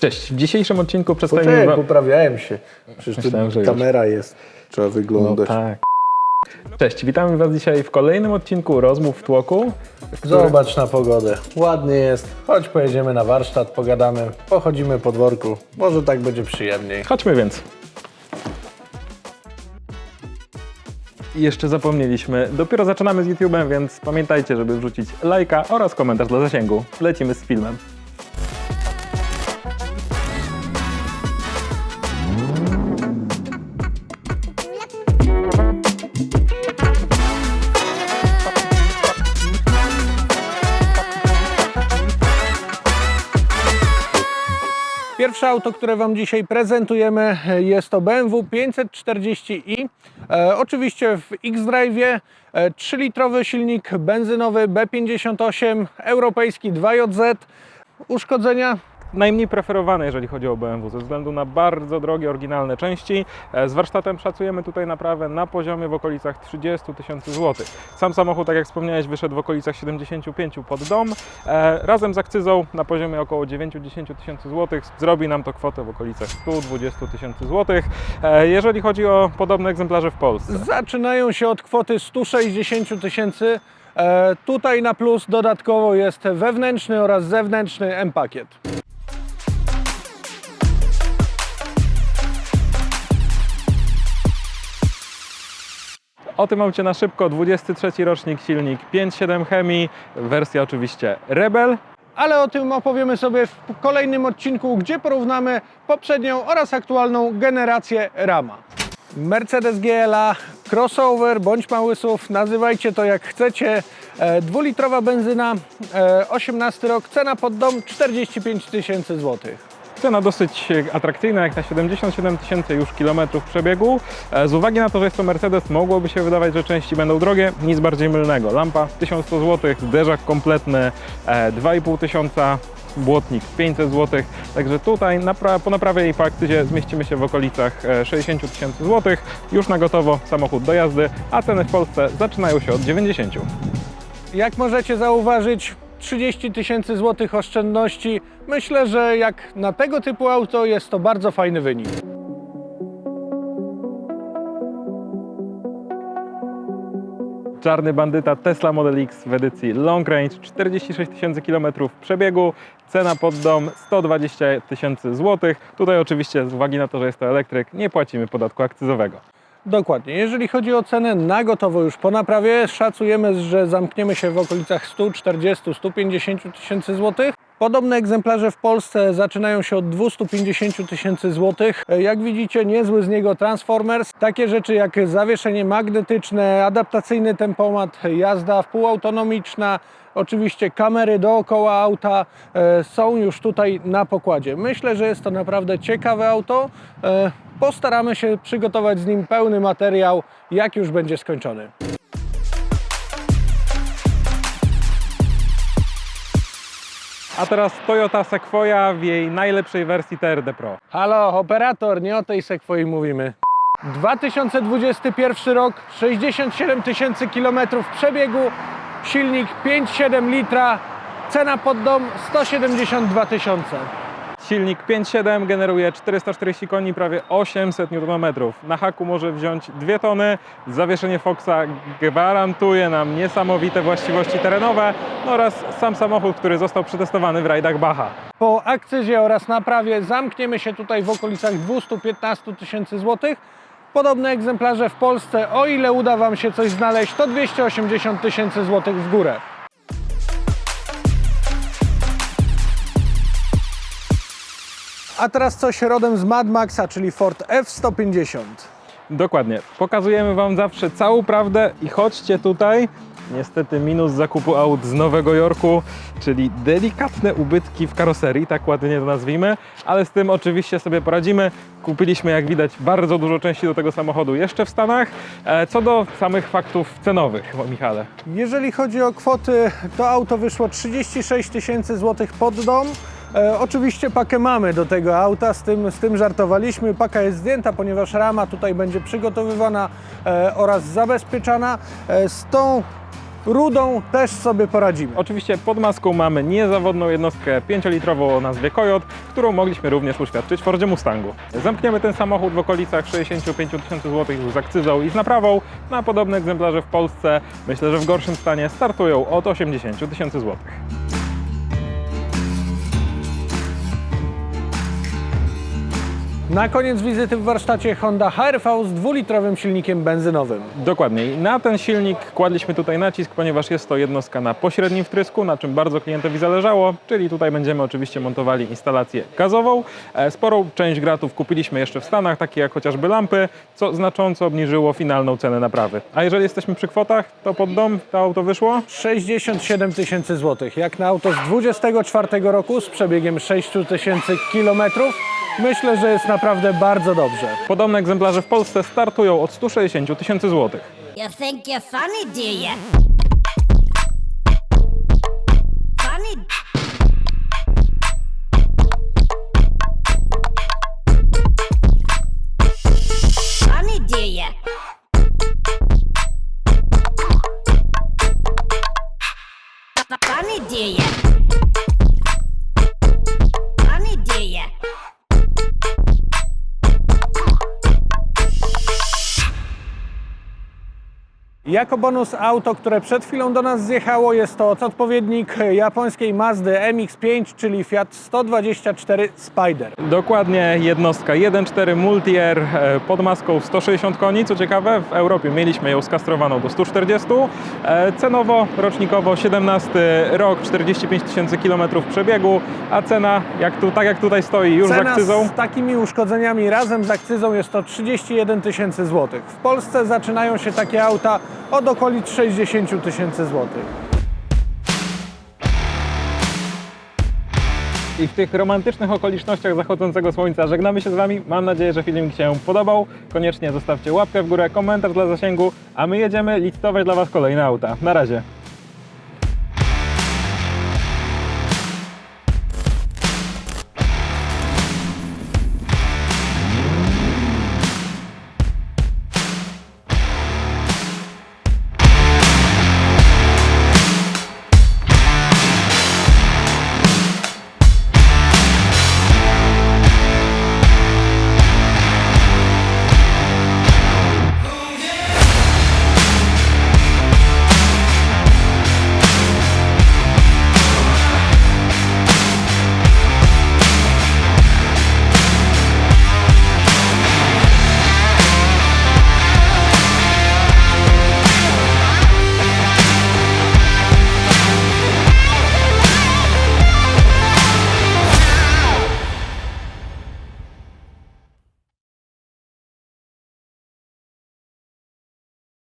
Cześć, w dzisiejszym odcinku przedstawimy Poczekaj, wam... poprawiałem się. Przecież Myślałem, że już. kamera jest. Trzeba No wyglądać. tak. Cześć, witamy Was dzisiaj w kolejnym odcinku Rozmów w Tłoku. Zobacz na pogodę. Ładnie jest. Chodź pojedziemy na warsztat, pogadamy, pochodzimy po dworku. Może tak będzie przyjemniej. Chodźmy więc. I jeszcze zapomnieliśmy, dopiero zaczynamy z YouTube'em, więc pamiętajcie, żeby wrzucić lajka oraz komentarz dla zasięgu. Lecimy z filmem. Pierwsze auto, które Wam dzisiaj prezentujemy jest to BMW 540i. E, oczywiście w X-Drive, e, 3-litrowy silnik benzynowy B58, europejski 2JZ. Uszkodzenia Najmniej preferowany, jeżeli chodzi o BMW, ze względu na bardzo drogie, oryginalne części. E, Z warsztatem szacujemy tutaj naprawę na poziomie w okolicach 30 tysięcy złotych. Sam samochód, tak jak wspomniałeś, wyszedł w okolicach 75 pod dom. E, Razem z akcyzą na poziomie około 9-10 tysięcy złotych zrobi nam to kwotę w okolicach 120 tysięcy złotych. E, Jeżeli chodzi o podobne egzemplarze w Polsce. zaczynają się od kwoty 160 tysięcy. Tutaj na plus dodatkowo jest wewnętrzny oraz zewnętrzny M-pakiet. O tym aucie na szybko, 23 rocznik, silnik 5.7 Chemii, wersja oczywiście Rebel. ale o tym opowiemy sobie w kolejnym odcinku, gdzie porównamy poprzednią oraz aktualną generację Rama. Mercedes GLA, crossover bądź mały SUV, nazywajcie to jak chcecie. E, Dwulitrowa benzyna, e, 18 rok, cena pod dom 45 tysięcy złotych. Cena dosyć atrakcyjna, jak na 77 tysięcy już kilometrów przebiegu. E, Z uwagi na to, że jest to Mercedes, mogłoby się wydawać, że części będą drogie, nic bardziej mylnego. Lampa 1100 zł, zderzak kompletny e, 2,5 tysiąca, błotnik 500 zł. Także tutaj po naprawie i po akcyzie zmieścimy się w okolicach e, 60 tysięcy złotych. Już na gotowo samochód do jazdy, a ceny w Polsce zaczynają się od 90. Jak możecie zauważyć, 30 tysięcy złotych oszczędności. Myślę, że jak na tego typu auto jest to bardzo fajny wynik. Czarny bandyta Tesla Model X w edycji Long Range, 46 tysięcy kilometrów przebiegu, cena pod dom 120 tysięcy złotych. Tutaj oczywiście z uwagi na to, że jest to elektryk, nie płacimy podatku akcyzowego. Dokładnie. Jeżeli chodzi o cenę na gotowo już po naprawie, szacujemy, że zamkniemy się w okolicach 140-150 tysięcy złotych. Podobne egzemplarze w Polsce zaczynają się od 250 tysięcy złotych. Jak widzicie, niezły z niego Transformers. Takie rzeczy jak zawieszenie magnetyczne, adaptacyjny tempomat, jazda wpółautonomiczna, oczywiście kamery dookoła auta e, są już tutaj na pokładzie. Myślę, że jest to naprawdę ciekawe auto. E, Postaramy się przygotować z nim pełny materiał, jak już będzie skończony. A teraz Toyota Sequoia w jej najlepszej wersji TRD Pro. Halo, operator, nie o tej sekwoi mówimy. 2021 rok, 67 tysięcy kilometrów przebiegu, silnik 5,7 litra, cena pod dom 172 tysiące. Silnik 5.7 generuje 440 koni, prawie 800 Nm. Na haku może wziąć 2 tony. Zawieszenie Foxa gwarantuje nam niesamowite właściwości terenowe no oraz sam samochód, który został przetestowany w rajdach Bacha. Po akcyzie oraz naprawie zamkniemy się tutaj w okolicach 215 tysięcy złotych. Podobne egzemplarze w Polsce, o ile uda Wam się coś znaleźć, to 280 tysięcy złotych w górę. A teraz coś rodem z Mad Maxa, czyli Ford F-150. Dokładnie. Pokazujemy Wam zawsze całą prawdę i chodźcie tutaj. Niestety minus zakupu aut z Nowego Jorku, czyli delikatne ubytki w karoserii, tak ładnie to nazwijmy, ale z tym oczywiście sobie poradzimy. Kupiliśmy, jak widać, bardzo dużo części do tego samochodu jeszcze w Stanach. E, Co do samych faktów cenowych, Michale. Jeżeli chodzi o kwoty, to auto wyszło 36 tysięcy złotych pod dom. E, oczywiście pakę mamy do tego auta, z tym, z tym żartowaliśmy. Paka jest zdjęta, ponieważ rama tutaj będzie przygotowywana e, oraz zabezpieczana. E, z tą rudą też sobie poradzimy. Oczywiście pod maską mamy niezawodną jednostkę 5-litrową o nazwie Coyote, którą mogliśmy również uświadczyć w Fordzie Mustangu. Zamkniemy ten samochód w okolicach 65 tysięcy złotych z akcyzą i z naprawą. Na podobne egzemplarze w Polsce, myślę, że w gorszym stanie, startują od 80 tysięcy złotych. Na koniec wizyty w warsztacie Honda HR-V z dwulitrowym silnikiem benzynowym. Dokładnie. I na ten silnik kładliśmy tutaj nacisk, ponieważ jest to jednostka na pośrednim wtrysku, na czym bardzo klientowi zależało, czyli tutaj będziemy oczywiście montowali instalację gazową. E, Sporą część gratów kupiliśmy jeszcze w Stanach, takie jak chociażby lampy, co znacząco obniżyło finalną cenę naprawy. A jeżeli jesteśmy przy kwotach, to pod dom to auto wyszło 67 tysięcy złotych. Jak na auto z 24 roku z przebiegiem 6 tysięcy kilometrów, myślę, że jest naprawdę bardzo dobrze. Podobne egzemplarze w Polsce startują od 160 tysięcy złotych. You think you're funny, do you? Funny. Funny, do you? Funny, do you? Jako bonus auto, które przed chwilą do nas zjechało, jest to odpowiednik japońskiej Mazdy MX-5, czyli Fiat 124 Spider. Dokładnie jednostka 1.4 Multi-Air e, pod maską 160 koni. Co ciekawe, w Europie mieliśmy ją skastrowaną do 140. E, Cenowo, rocznikowo 17 rok, 45 tysięcy kilometrów przebiegu, a cena, jak tu, tak jak tutaj stoi, już z Cena akcyzą. z takimi uszkodzeniami razem z akcyzą jest to 31 tysięcy złotych. W Polsce zaczynają się takie auta od okolic 60 tysięcy złotych. I w tych romantycznych okolicznościach zachodzącego słońca żegnamy się z Wami. Mam nadzieję, że filmik się podobał. Koniecznie zostawcie łapkę w górę, komentarz dla zasięgu, a my jedziemy licytować dla Was kolejne auta. Na razie.